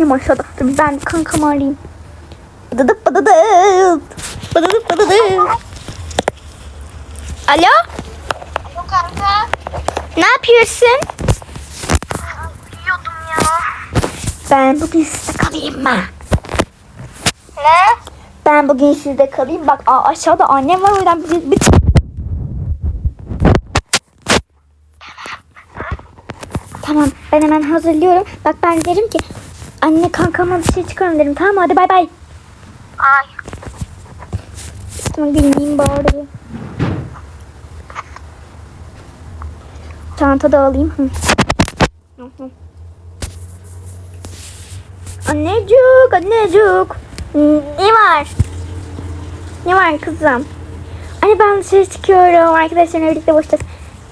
Annem aşağıda. Dur ben kankamı arayayım. Bıdıdıp bıdıdıp. Bıdıdıp bıdıdıp. Alo? Alo kanka. Ne yapıyorsun? Uyuyordum ya. Ben bugün sizde kalayım mı? Ne? Ben bugün sizde kalayım. Bak aa, aşağıda annem var o yüzden bir, bir... Tamam ben hemen hazırlıyorum. Bak ben derim ki anne kankama bir şey çıkarım. Tamam hadi bay bay. Ay. Üstüme giyineyim bari. Çanta da alayım. Hı. Annecik, annecik. Ne var? Ne var kızım? Anne ben dışarı çıkıyorum. Arkadaşlarımla birlikte boştayız.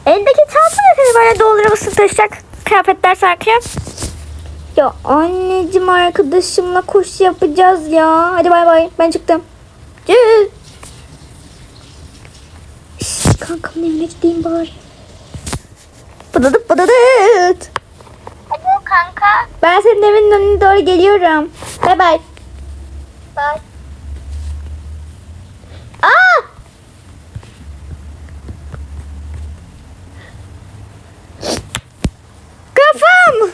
Eldeki çanta ne kadar böyle doldurmasını taşıyacak kıyafetler sarkıyor. Ya anneciğim arkadaşımla koşu yapacağız ya. Hadi bay bay. Ben çıktım. Tschüss. Şşş, kankamın evine gideyim bari. Bıdıdıt bıdıdıt. Alo kanka. Ben senin evinin önüne doğru geliyorum. Bay bay. Bye. Aa! Kafam!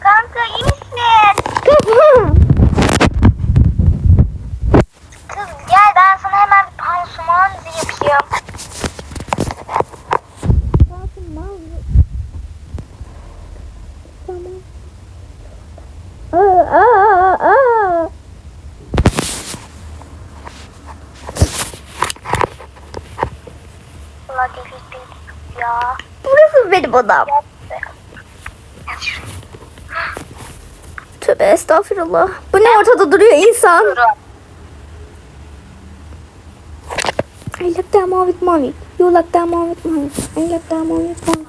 Kanka iyi misin? Kafam! Kız gel ben sana hemen bir pansuman yapayım. Tamam. Aa, aa, aa. Ulan deli deli ya. Odam. Tövbe estağfurullah. Bu ne ortada duruyor insan? I like that movie movie. You like that movie movie. I like that movie movie.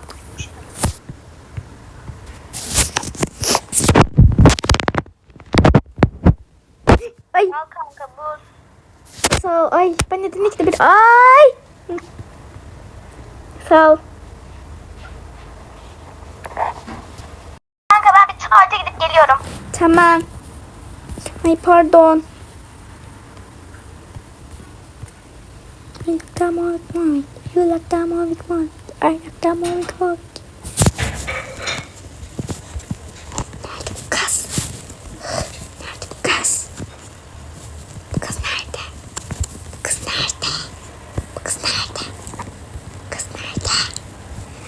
Ay Al kanka buz. sağ ol. Ay ben neden ikide bir... Ay. Sağ ol. Kanka ben bir tuvalete gidip geliyorum. Tamam. Ay pardon. I like that movie movie. You like that movie movie. I like that movie movie. Nerede bu kız? Nerede bu kız? Bu kız nerede? Bu kız nerede? Bu kız nerede? Bu kız nerede?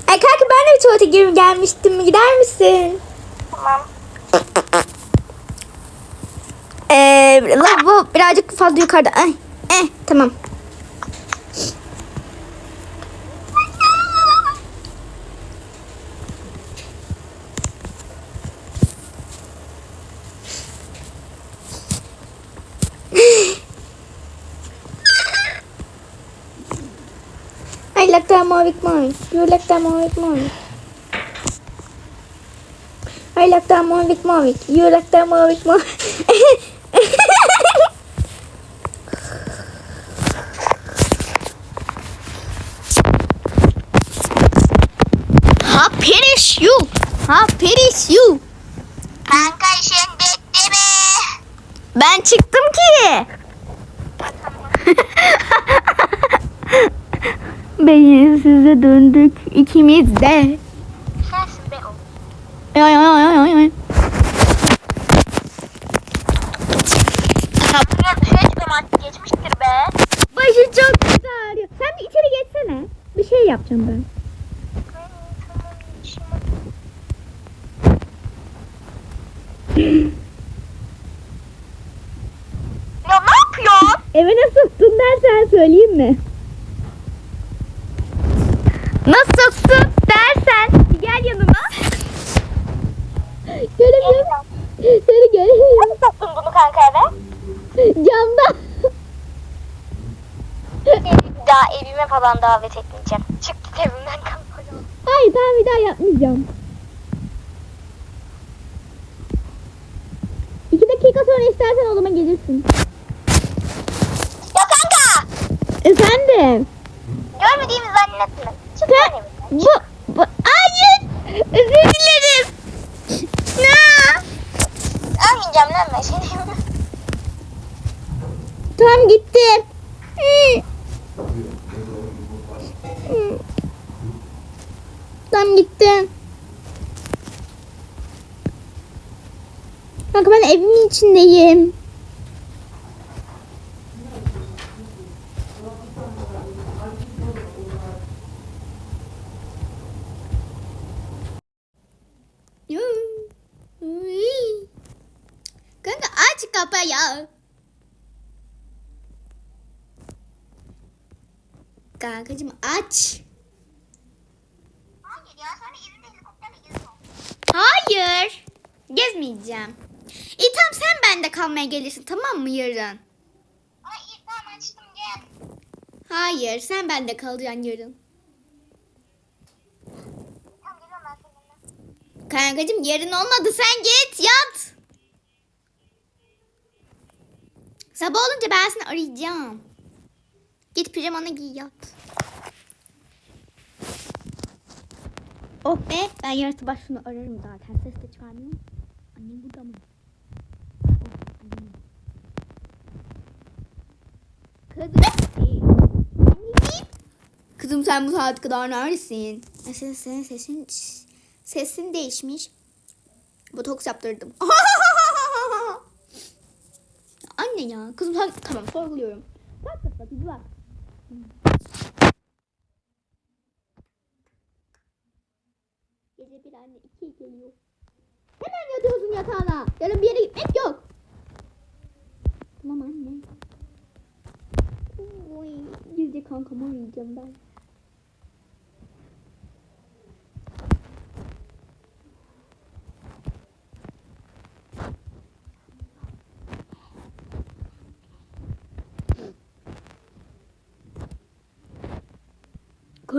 Ay kanka ben de bir tuvalete girip gelmiştim. Gider misin? Tamam. Ee, lavabo birazcık fazla yukarıda. Ay, eh, tamam. I like that Mavic Mavic. You like that Mavic Mavic. I like that Mavic Mavic. You like that Mavic Mavic. Ha perish you. Ha perish you. Kanka işin bitti mi? Ben çıktım ki. Beyinsize döndük ikimiz de. Sensin be o. Ay ay ay ay ay. Ya dışarı çıkıyorum artık geçmiştir be. Başı çok kötü ağrıyor. Sen bir içeri geçsene. Bir şey yapacağım ben. Ya ne yapıyorsun? Eve nasıl soktun dersen söyleyeyim mi? Nasıl soktun dersen gel yanıma. Göremiyorum. Seni göremiyorum. Nasıl soktun bunu kanka eve? Camda. Daha evime falan davet etmeyeceğim. Çık git evimden kanka. Hayır tamam bir daha yapmayacağım. İki dakika sonra istersen odama gelirsin. Efendim. Görmediğimi zannetme. Çık ben, bu, bu, hayır. Özür dilerim. Na. Almayacağım lan ben seni. tamam gittim. tamam gittim. Bak ben evimin içindeyim. Kankacığım aç. Hayır ya sonra evinde helikopterle geziyorum. Hayır. Gezmeyeceğim. İyi tamam sen bende kalmaya gelirsin tamam mı yarın? Ay iyi tamam açtım gel. Hayır sen bende kalacaksın yarın. Tamam geliyorum ben seninle. Kankacığım yarın olmadı sen git yat. Sabah olunca ben seni arayacağım. Git pijamanı giy yat. Oh be ben yarın sabah şunu ararım zaten. Ses de çıkarmıyorum. Annem burada mı? Oh. Kızım. Kızım sen bu saat kadar neredesin? Senin, senin sesin sesin değişmiş. Botoks yaptırdım. Anne ya. Kızım sen tamam sorguluyorum. Bak bak bak bak. Gece bir anne iki geliyor. Hemen yatıyorsun yatağına. Yarın bir yere gitmek yok. Tamam anne. Oy, gizli kankamı arayacağım ben.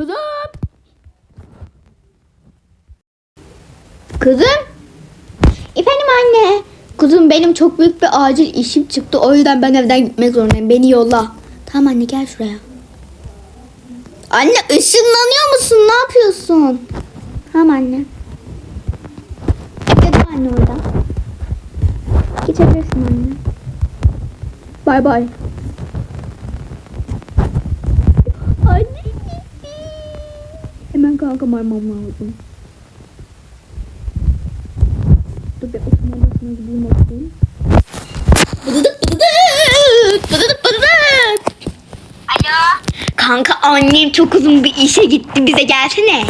Kızım. Kızım. Efendim anne. Kızım benim çok büyük bir acil işim çıktı. O yüzden ben evden gitmek zorundayım. Beni yolla. Tamam anne gel şuraya. Anne ışınlanıyor musun? Ne yapıyorsun? Tamam anne. Bekledim anne orada. Geçebilirsin anne. Bay bay. Anne gitti. Hemen kankam aramam lazım. Dur bir oturma odasına gideyim bakayım. Bıdıdık bıdıdık. Bıdıdık bıdıdık. Alo. Kanka annem çok uzun bir işe gitti. Bize gelsene.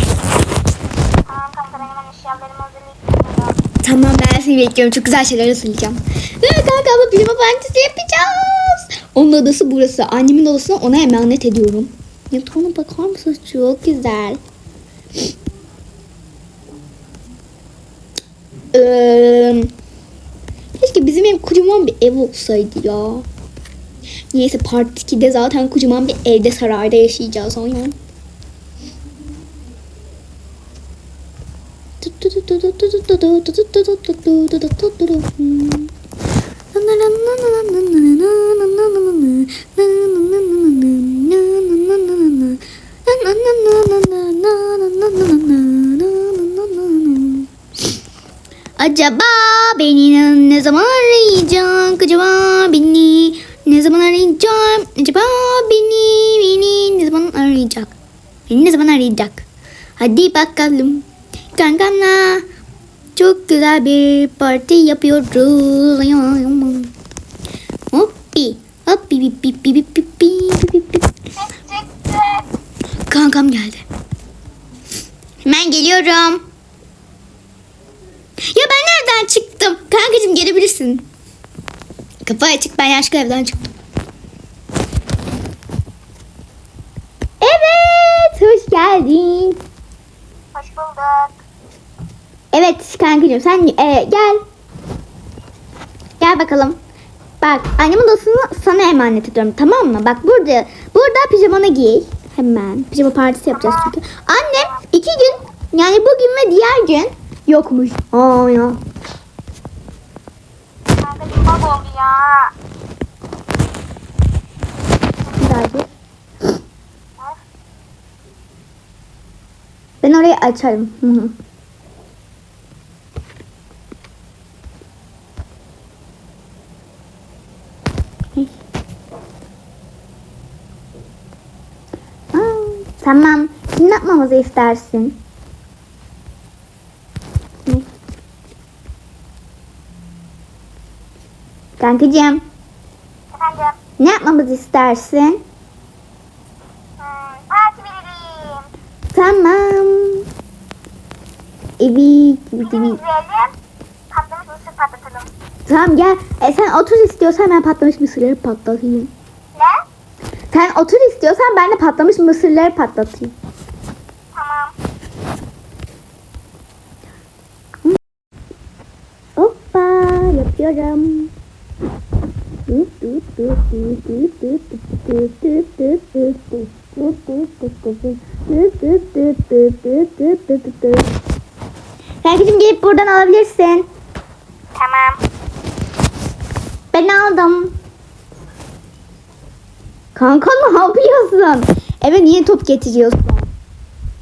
Tamam kanka ben hemen eşyalarımı hazırlayıp Tamam ben seni bekliyorum. Çok güzel şeyler hazırlayacağım. Ve kanka abla pijama partisi yapacağız. Onun odası burası. Annemin odasını ona emanet ediyorum. Yatağına bakar mısınız? Çok güzel. Ee, keşke bizim ev kocaman bir ev olsaydı ya. Neyse part 2'de zaten kocaman bir evde sarayda yaşayacağız aynen. Acaba beni ne zaman arayacak? Acaba beni ne zaman arayacak? Acaba beni beni ne zaman arayacak? Beni ne zaman arayacak? Hadi bakalım. Kankamla çok güzel bir parti yapıyoruz. Hoppi. Hoppi bip bip bip bip bip bip bip bip. Kankam geldi. Hemen geliyorum. Ya ben nereden çıktım? Kankacığım gelebilirsin. Kapı açık ben yaşlı evden çıktım. Evet hoş geldin. Hoş bulduk. Evet kankacığım sen e, gel. Gel bakalım. Bak annemin odasını sana emanet ediyorum tamam mı? Bak burada burada pijamanı giy. Hemen pijama partisi yapacağız çünkü. Annem iki gün yani bugün ve diğer gün Yokmuş. Aa ya. Kardeşim bug oldu ya. Güzeldi. Ben orayı açarım. Tamam. Şimdi yapmamızı istersin? Kankacığım Efendim. ne yapmamızı istersin? Hmm, parti vereyim. Tamam. Evet, evet. Patlamış mısır patlatalım. Tamam gel. E, sen otur istiyorsan ben patlamış mısırları patlatayım. Ne? Sen otur istiyorsan ben de patlamış mısırları patlatayım. Tamam. Hoppa yapıyorum. Kankacığım gelip buradan alabilirsin. Tamam. Ben aldım. Kanka ne yapıyorsun? Eve niye top getiriyorsun?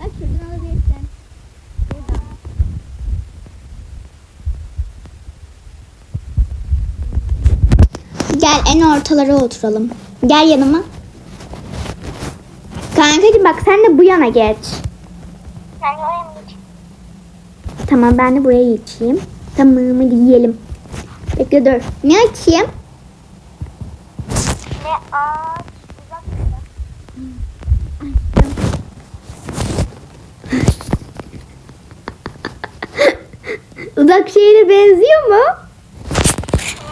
Bak şuradan alabilirsin. Buradan. Gel en ortalara oturalım. Gel yanıma. Kankacığım bak sen de bu yana geç. Ben oraya mı geçeyim? Tamam ben de buraya geçeyim. Tamam hadi yiyelim. Bekle dur. Ne açayım? Ne? Güzel güzel. Uzak şehre benziyor mu?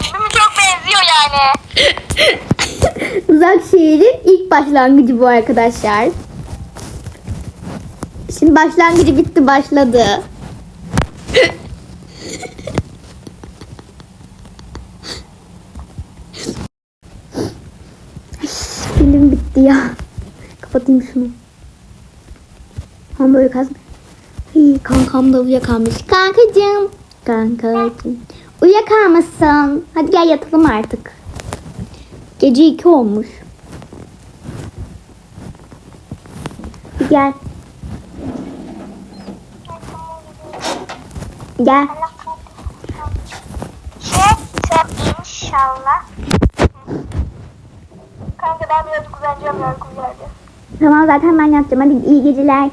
Değil mi? Çok benziyor yani. Uzak şehrin ilk başlangıcı bu arkadaşlar. Şimdi başlangıcı bitti başladı. Film bitti ya. Kapatayım şunu. Ama böyle kaz. Hii, kankam da uyuyakalmış. Kankacığım. Kankacığım. Uyuyakalmışsın. Hadi gel yatalım artık. Gece iki olmuş. Bir Gel. Gel. Şey, sen inşallah. Kanka ben biraz uzanacağım uykum geldi. Tamam zaten ben yatacağım. Hadi iyi geceler.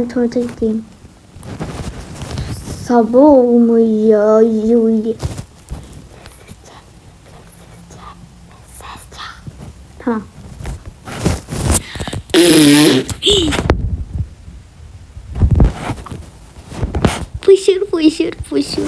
Ben tuvalete gideyim. Sabah olmuyor. Yuy. Tamam. Fışır fışır fışır.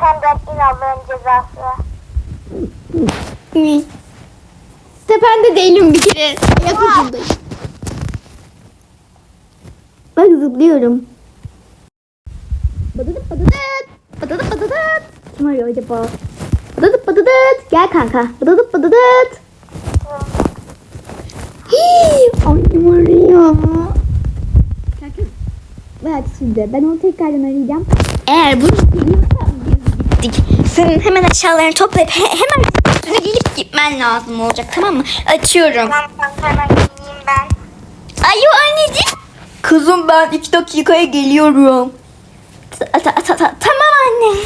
Tepemden in Allah'ın cezası. Tepende değilim bir kere. Ayak ucundayım. Bak zıplıyorum. Badadıt badadıt. Badadıt badadıt. Kim arıyor acaba? Badadıt badadıt. Gel kanka. Badadıt badadıt. Hii, Annem arıyor. Kanka. Bak şimdi ben onu tekrardan arayacağım. Eğer biliyorsam biz Senin hemen aşağılarını toplayıp he- hemen üstüne gelip gitmen lazım olacak tamam mı? Açıyorum. Tamam kanka hemen giyeyim ben. Ayo anneciğim. Kızım ben iki dakikaya geliyorum. Ta- ta- ta- ta- tamam anne.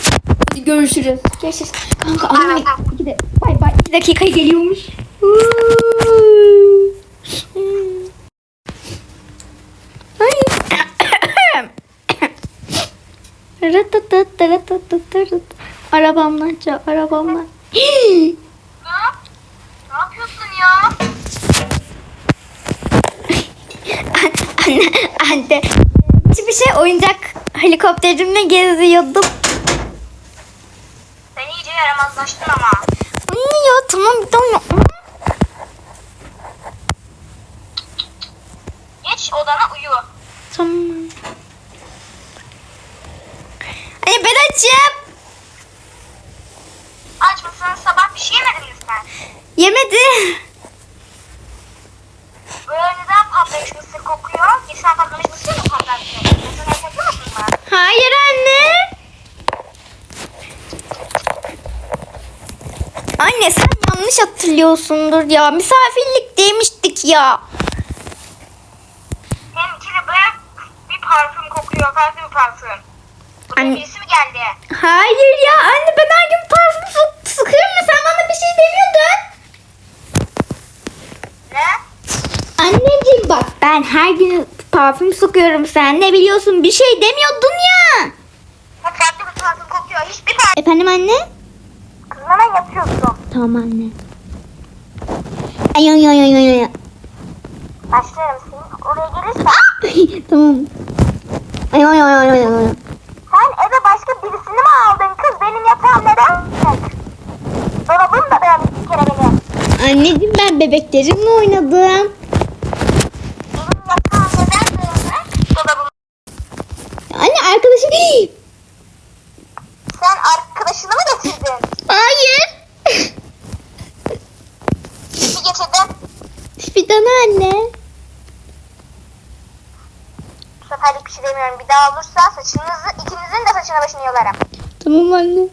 Hadi görüşürüz. Görüşürüz. Kanka anne iki de bay bay iki dakikaya geliyormuş. Ay. Arabamdan çal, arabamdan. Ne? Ne yapıyorsun ya? anne, anne. Hiçbir şey oyuncak helikopterimle geziyordum. Sen iyice yaramazlaştın ama. Anne ya tamam bir daha yapma. odana uyu. Tamam. Anne ben açım. Aç mısın? Sabah bir şey yemedin mi sen? Yemedi. Böyle neden patlamış mısır kokuyor? Geçen patlamış mısır mı patlattı? Mesela yapıyor musun ben? Hayır anne. Anne sen yanlış hatırlıyorsundur ya. Misafirlik demiştik ya. Hem içine böyle bir parfüm kokuyor. Parfüm. Buraya Anne- birisi mi geldi? Hayır ya anne ben her gün parfüm sık- sıkıyorum sen bana bir şey demiyordun. Ne? Anneciğim bak ben her gün parfüm sıkıyorum sen ne biliyorsun bir şey demiyordun ya. Bu farklı bir parfüm kokuyor. Hiçbir parfüm. Efendim anne? Kızım hemen yatıyorsun. Tamam anne. Ay ay ay ay ay. Başlarım senin. Oraya gelirsen. tamam. Ay ay ay ay ay. ay. Sen eve başka birisini mi aldın kız? Benim yatağım neden yok? Dolabım da beğenmiş bir kere benim. Anneciğim ben bebeklerimle oynadım. Anne arkadaşım. Sen arkadaşını mı getirdin? Hayır. Kimi getirdin? Fidan anne. Bu seferlik bir şey demiyorum. Bir daha olursa saçınızı, ikinizin de saçına başını yolarım. Tamam anne.